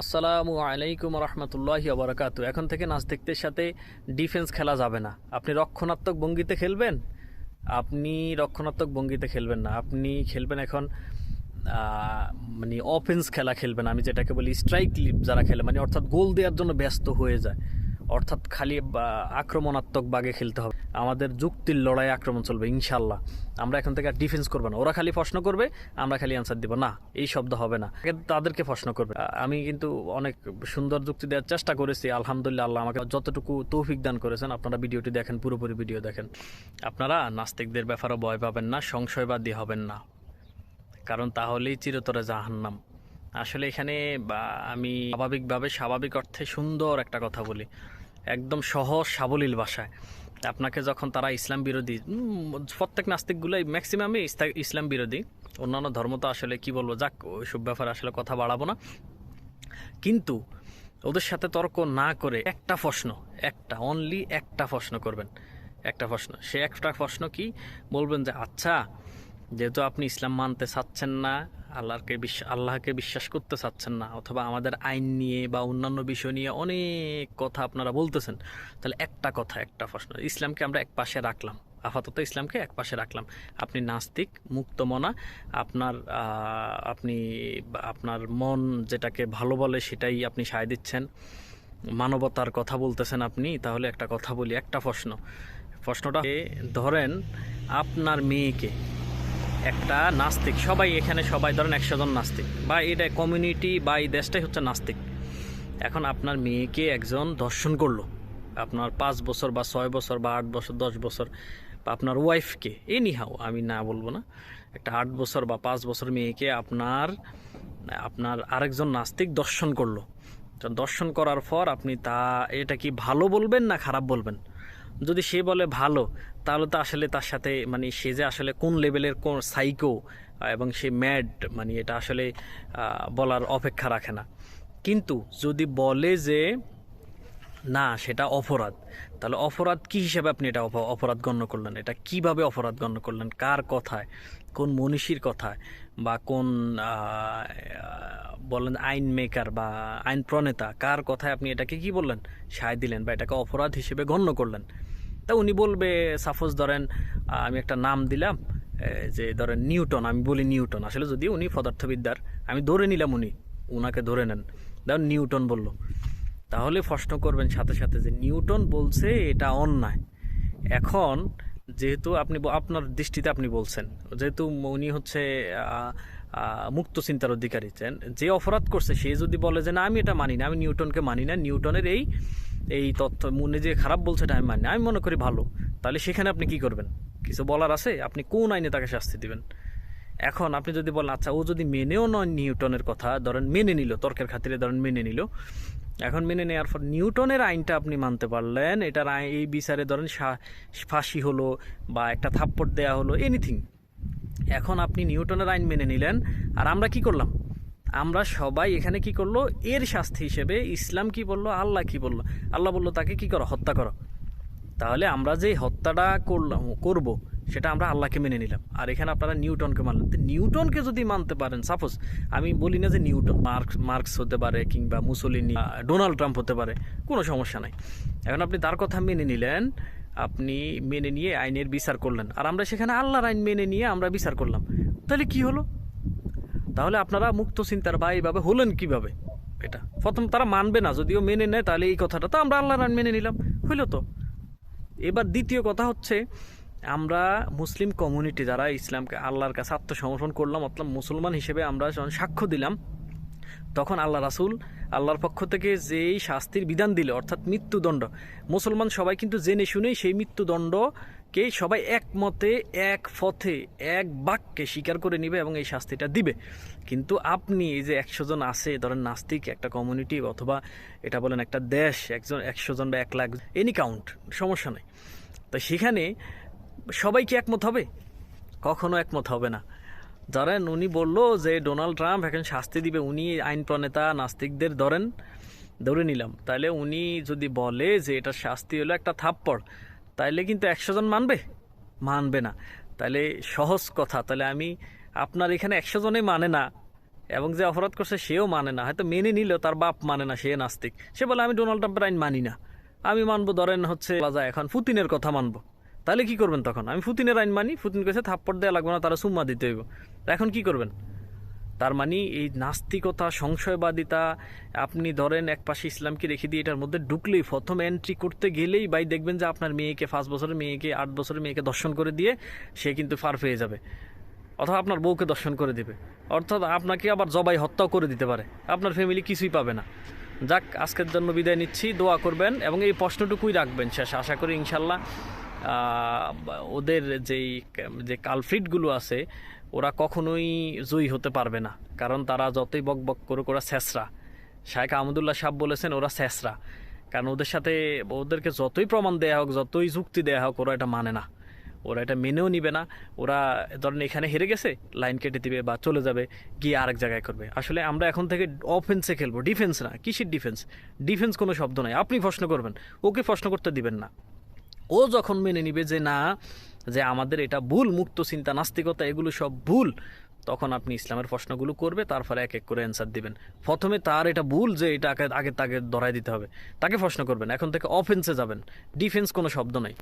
আসসালামু আলাইকুম রহমতুল্লাহ আবরাকাত এখন থেকে নাস্তিকদের সাথে ডিফেন্স খেলা যাবে না। আপনি রক্ষণাত্মক ভঙ্গিতে খেলবেন? আপনি রক্ষণাত্মক ভঙ্গিতে খেলবেন না। আপনি খেলবেন এখন মানে অফেন্স খেলা খেলবেন। আমি যেটাকে বলি স্ট্রাইক লিপ যারা খেলে মানে অর্থাৎ গোল দেওয়ার জন্য ব্যস্ত হয়ে যায়। অর্থাৎ খালি আক্রমণাত্মক বাগে খেলতে হবে। আমাদের যুক্তির লড়াই আক্রমণ চলবে ইনশাল্লাহ আমরা এখন থেকে আর ডিফেন্স করব না। ওরা খালি প্রশ্ন করবে, আমরা খালি অ্যান্সার দিব। না, এই শব্দ হবে না। তাদেরকে প্রশ্ন করবে। আমি কিন্তু অনেক সুন্দর যুক্তি দেওয়ার চেষ্টা করেছি। আলহামদুলিল্লাহ, আল্লাহ আমাকে যতটুকু তৌফিক দান করেছেন, আপনারা ভিডিওটি দেখেন, পুরোপুরি ভিডিও দেখেন। আপনারা নাস্তিকদের ব্যাপারে ভয় পাবেন না, সংশয়বাদী হবেন না। কারণ তাহলেই চিরতরে জাহান্নাম। আসলে এখানে আমি স্বাভাবিকভাবে, স্বাভাবিক অর্থে সুন্দর একটা কথা বলি। একদম সহজ, সাবলীল ভাষায়। আপনাকে যখন তারা ইসলাম বিরোধী প্রত্যেক নাস্তিকগুলোই ম্যাক্সিমামই ইসলাম বিরোধী। অন্যান্য ধর্ম তো আসলে কি বলব, যাক, ওইসব ব্যাপারে আসলে কথা বাড়াবো না। কিন্তু ওদের সাথে তর্ক না করে একটা প্রশ্ন, একটা অনলি একটা প্রশ্ন করবেন। একটা প্রশ্ন, সে একটা প্রশ্ন কি? বলবেন যে আচ্ছা যেহেতু আপনি ইসলাম মানতে চাচ্ছেন না আল্লাহকে বিশ্বাস আল্লাহকে বিশ্বাস করতে চাচ্ছেন না, অথবা আমাদের আইন নিয়ে বা অন্যান্য বিষয় নিয়ে অনেক কথা আপনারা বলতেছেন। তাহলে একটা কথা, একটা প্রশ্ন, ইসলামকে আমরা এক পাশে রাখলাম। আপাতত ইসলামকে এক পাশে রাখলাম। আপনি নাস্তিক, মুক্তমনা, আপনার আপনি আপনার মন যেটাকে ভালো বলে সেটাই আপনি সায় দিচ্ছেন। মানবতার কথা বলতেছেন আপনি, তাহলে একটা কথা বলি, একটা প্রশ্ন। প্রশ্নটা ধরেন আপনার মেয়েকে একটা নাস্তিক। সবাই এখানে সবাই ধরেন একশো জন নাস্তিক। বা এটা কমিউনিটি বা এই দেশটাই হচ্ছে নাস্তিক। এখন আপনার মেয়েকে একজন দর্শন করল। আপনার পাঁচ বছর বা ছয় বছর বা আট বছর, দশ বছর, বা আপনার ওয়াইফকে এনি হাও আমি না বলব না। একটা আট বছর বা পাঁচ বছর মেয়েকে আপনার আপনার আরেকজন নাস্তিক দর্শন করল। দর্শন করার পর আপনি তা, এটা কি ভালো বলবেন না খারাপ বলবেন? যদি সে বলে ভালো, তাহলে তো আসলে তার সাথে মানে সে যে আসলে কোন লেভেলের কোন সাইকো এবং সে ম্যাড মানে এটা আসলে বলার অপেক্ষা রাখে না। কিন্তু যদি বলে যে, না, সেটা অপরাধ তাহলে অপরাধ কি হিসেবে আপনি এটা অপ- অপরাধ গণ্য করলেন? এটা কীভাবে অপরাধ গণ্য করলেন? কার কথায়? কোন মনীষীর কথায়? বা কোন বলেন আইন মেকার বা আইন প্রণেতা, কার কথায় আপনি এটাকে কি বললেন? সায় দিলেন বা এটাকে অপরাধ হিসেবে গণ্য করলেন? তা উনি বলবে, সাপোজ ধরেন আমি একটা নাম দিলাম যে ধরেন নিউটন, আমি বলি নিউটন। আসলে যদি উনি পদার্থবিদ্যার, আমি ধরে নিলাম উনি, উনাকে ধরে নেন। ধরেন নিউটন বলল। তাহলে প্রশ্ন করবেন সাথে সাথে যে নিউটন বলছে এটা অন্যায়। এখন যেহেতু আপনি আপনার দৃষ্টিতে আপনি বলছেন, যেহেতু উনি হচ্ছে মুক্ত চিন্তার অধিকারী যে অপরাধ করছে, সে যদি বলে যে, না, আমি এটা মানি না, আমি নিউটনকে মানি না। নিউটনের এই এই তথ্য মনে যে খারাপ বলছে এটা আমি মানি আমি মনে করি ভালো। তাহলে সেখানে আপনি কি করবেন? কিছু বলার আছে? আপনি কোন আইনে তাকে শাস্তি দিবেন? এখন আপনি যদি বলেন আচ্ছা ও যদি মেনেও নয় নিউটনের কথা, ধরেন মেনে নিল, তর্কের খাতিরে ধরেন মেনে নিল, এখন মেনে নেওয়ার পর নিউটনের আইনটা আপনি মানতে পারলেন, এটার আই- এই বিচারে ধরেন ফাঁসি হলো বা একটা থাপ্পড় দেয়া হলো এনিথিং এখন আপনি নিউটনের আইন মেনে নিলেন, আর আমরা কি করলাম? আমরা সবাই এখানে কি করল? এর শাস্তি হিসেবে ইসলাম কি বলল? আল্লাহ কি বলল? আল্লাহ বলল, তাকে কি করো? হত্যা করো। তাহলে আমরা যে হত্যাটা করলাম, করব, সেটা আমরা আল্লাহকে মেনে নিলাম। আর এখানে আপনারা নিউটনকে মানলেন। তো নিউটনকে যদি মানতে পারেন সাপোজ আমি বলি না যে নিউটন মার্কস মার্কস হতে পারে কিংবা মুসলিনি ডোনাল্ড ট্রাম্প হতে পারে, কোনো সমস্যা নাই। এখন আপনি তার কথা মেনে নিলেন, আপনি মেনে নিয়ে আইনের বিচার করলেন। আর আমরা সেখানে আল্লাহর আইন মেনে নিয়ে আমরা বিচার করলাম। তাহলে কি হলো? তাহলে আপনারা মুক্ত চিন্তার বা এইভাবে হলেন কীভাবে? এটা প্রথম তারা মানবে না, যদিও মেনে নেয় তাহলে এই কথাটা। তো আমরা আল্লাহর আইন মেনে নিলাম, হইল তো। এবার দ্বিতীয় কথা হচ্ছে, আমরা মুসলিম কমিউনিটি যারা ইসলামকে আল্লাহর কাছে আত্মসমর্পণ করলাম, অর্থাৎ মুসলমান হিসেবে আমরা যখন সাক্ষ্য দিলাম, তখন আল্লাহ রাসুল আল্লাহর পক্ষ থেকে যেই শাস্তির বিধান দিল, অর্থাৎ মৃত্যুদণ্ড, মুসলমান সবাই কিন্তু জেনে শুনেই সেই মৃত্যুদণ্ডকে সবাই একমতে, এক পথে, এক বাক্যে স্বীকার করে নিবে এবং এই শাস্তিটা দিবে। কিন্তু আপনি এই যে একশো জন আছে, ধরেন নাস্তিক, একটা কমিউনিটি অথবা এটা বলেন একটা দেশ, একজন একশো জন বা এক লাখ এনি কাউন্ট সমস্যা নেই। তো সেখানে সবাই কি একমত হবে? কখনো একমত হবে না। ধরেন উনি বলল যে ডোনাল্ড ট্রাম্প এখন শাস্তি দিবে, উনি আইন প্রণেতা, নাস্তিকদের ধরেন, ধরে নিলাম। তাহলে উনি যদি বলে যে এটার শাস্তি হলো একটা থাপ্পড় তাইলে কিন্তু একশো জন মানবে? মানবে না। তাহলে সহজ কথা তাহলে আমি আপনার এখানে একশো জনে মানে না, এবং যে অপরাধ করছে সেও মানে না। হয়তো মেনে নিলেও তার বাপ মানে না, সে নাস্তিক। সে বলে, আমি ডোনাল্ড ট্রাম্পের আইন মানি না। আমি মানবো, ধরেন হচ্ছে যায়, এখন পুতিনের কথা মানবো। তাহলে কি করবেন তখন? আমি পুতিনের আইন মানি, পুতিন কাছে থাপ্পড় দেওয়া লাগবে না, তারা সুম্মা দিতে হইব। এখন কি করবেন? তার মানে এই নাস্তিকতা, সংশয়বাদিতা, আপনি ধরেন এক পাশে ইসলামকে রেখে দিয়ে এটার মধ্যে ঢুকলেই প্রথম এন্ট্রি করতে গেলেই ভাই দেখবেন যে আপনার মেয়েকে পাঁচ বছরের মেয়েকে, আট বছরের মেয়েকে দর্শন করে দিয়ে সে কিন্তু ফার পেয়ে যাবে। অথবা আপনার বউকে দর্শন করে দিবে। অর্থাৎ আপনাকে আবার জবাই হত্যাও করে দিতে পারে। আপনার ফ্যামিলি কিছুই পাবে না। যাক, আজকের জন্য বিদায় নিচ্ছি। দোয়া করবেন এবং এই প্রশ্নটুকুই রাখবেন শেষ। আশা করি ইনশাল্লাহ ওদের যেই, যে কালফ্রিটগুলো আছে ওরা কখনোই জয়ী হতে পারবে না। কারণ তারা যতই বক বক করে ওরা স্যাসরা শাহেখ আহমদুল্লাহ সাহেব বলেছেন, ওরা স্যাসরা কারণ ওদের সাথে ওদেরকে যতই প্রমাণ দেয়া হোক, যতই যুক্তি দেয়া হোক, ওরা এটা মানে না। ওরা এটা মেনেও নিবে না। ওরা ধরেন এখানে হেরে গেছে, লাইন কেটে দিবে বা চলে যাবে, গিয়ে আরেক জায়গায় করবে। আসলে আমরা এখন থেকে অফেন্সে খেলব। ডিফেন্স না, কিসের ডিফেন্স ডিফেন্স কোনো শব্দ নয় আপনি প্রশ্ন করবেন, ওকে প্রশ্ন করতে দিবেন না। ও যখন মেনে নিবে যে না যে আমাদের এটা ভুল, মুক্ত চিন্তা, নাস্তিকতা, এগুলো সব ভুল। তখন আপনি ইসলামের প্রশ্নগুলো করবে তারপরে এক এক করে অ্যান্সার দিবেন। প্রথমে তার এটা ভুল যে এটা আগে আগে তাকে ধরাই দিতে হবে। তাকে প্রশ্ন করবেন। এখন থেকে অফেন্সে যাবেন। ডিফেন্স কোনো শব্দ নাই।